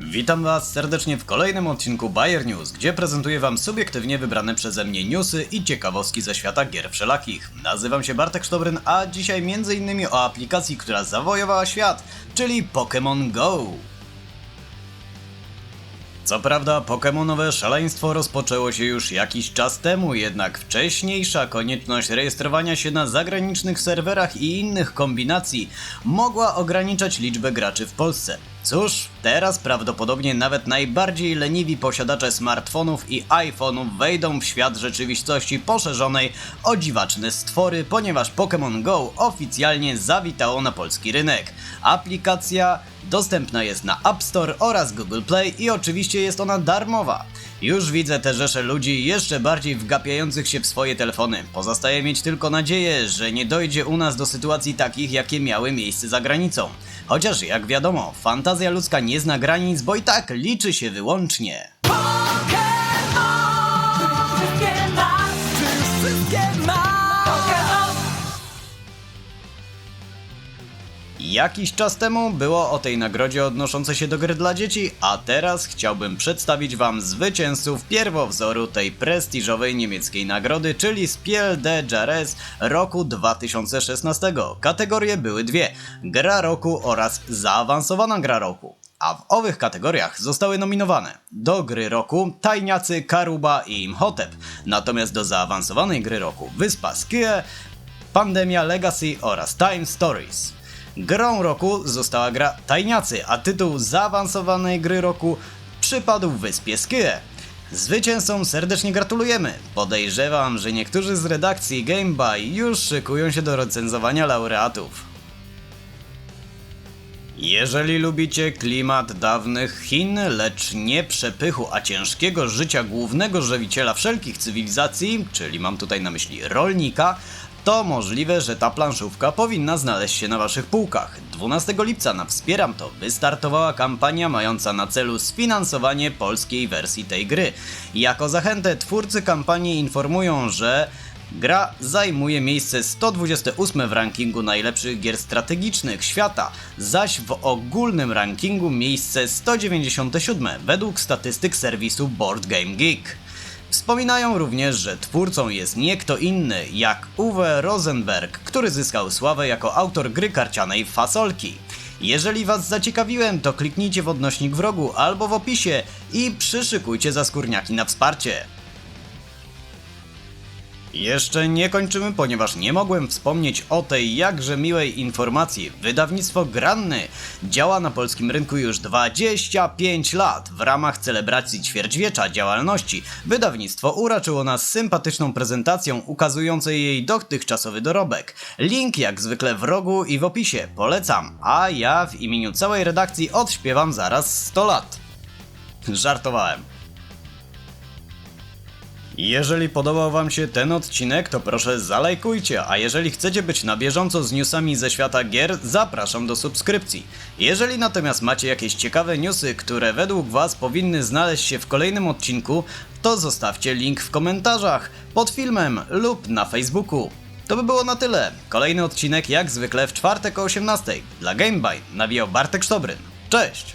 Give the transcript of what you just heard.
Witam Was serdecznie w kolejnym odcinku Bayer News, gdzie prezentuję Wam subiektywnie wybrane przeze mnie newsy i ciekawostki ze świata gier wszelakich. Nazywam się Bartek Sztobryn, a dzisiaj m.in. o aplikacji, która zawojowała świat, czyli Pokémon Go. Co prawda, Pokémonowe szaleństwo rozpoczęło się już jakiś czas temu, jednak wcześniejsza konieczność rejestrowania się na zagranicznych serwerach i innych kombinacji mogła ograniczać liczbę graczy w Polsce. Cóż, teraz prawdopodobnie nawet najbardziej leniwi posiadacze smartfonów i iPhone'ów wejdą w świat rzeczywistości poszerzonej o dziwaczne stwory, ponieważ Pokémon Go oficjalnie zawitało na polski rynek. Aplikacja dostępna jest na App Store oraz Google Play i oczywiście jest ona darmowa. Już widzę te rzesze ludzi jeszcze bardziej wgapiających się w swoje telefony. Pozostaje mieć tylko nadzieję, że nie dojdzie u nas do sytuacji takich, jakie miały miejsce za granicą. Chociaż jak wiadomo, fantazja ludzka nie zna granic, bo i tak liczy się wyłącznie. Jakiś czas temu było o tej nagrodzie odnoszące się do gry dla dzieci, a teraz chciałbym przedstawić wam zwycięzców pierwowzoru tej prestiżowej niemieckiej nagrody, czyli Spiel des Jahres roku 2016. Kategorie były dwie: gra roku oraz zaawansowana gra roku. A w owych kategoriach zostały nominowane do gry roku Tajniacy, Karuba i Imhotep, natomiast do zaawansowanej gry roku Wyspa Skie, Pandemia Legacy oraz Time Stories. Grą roku została gra Tajniacy, a tytuł zaawansowanej gry roku przypadł Wyspie Skie. Zwycięzcom serdecznie gratulujemy. Podejrzewam, że niektórzy z redakcji Game By już szykują się do recenzowania laureatów. Jeżeli lubicie klimat dawnych Chin, lecz nie przepychu, a ciężkiego życia głównego żywiciela wszelkich cywilizacji, czyli mam tutaj na myśli rolnika, to możliwe, że ta planszówka powinna znaleźć się na waszych półkach. 12 lipca na Wspieram to wystartowała kampania mająca na celu sfinansowanie polskiej wersji tej gry. Jako zachętę twórcy kampanii informują, że Gra zajmuje miejsce 128 w rankingu najlepszych gier strategicznych świata, zaś w ogólnym rankingu miejsce 197 według statystyk serwisu Board Game Geek. Wspominają również, że twórcą jest nie kto inny jak Uwe Rosenberg, który zyskał sławę jako autor gry karcianej Fasolki. Jeżeli Was zaciekawiłem, to kliknijcie w odnośnik w rogu albo w opisie i przyszykujcie zaskórniaki na wsparcie. Jeszcze nie kończymy, ponieważ nie mogłem wspomnieć o tej jakże miłej informacji. Wydawnictwo Granny działa na polskim rynku już 25 lat. W ramach celebracji ćwierćwiecza działalności wydawnictwo uraczyło nas sympatyczną prezentacją ukazującą jej dotychczasowy dorobek. Link jak zwykle w rogu i w opisie. Polecam. A ja w imieniu całej redakcji odśpiewam zaraz 100 lat. Żartowałem. Jeżeli podobał Wam się ten odcinek, to proszę zalajkujcie, a jeżeli chcecie być na bieżąco z newsami ze świata gier, zapraszam do subskrypcji. Jeżeli natomiast macie jakieś ciekawe newsy, które według Was powinny znaleźć się w kolejnym odcinku, to zostawcie link w komentarzach, pod filmem lub na Facebooku. To by było na tyle. Kolejny odcinek jak zwykle w czwartek o 18:00. Dla Gamebuy nawijał Bartek Sztobryn. Cześć!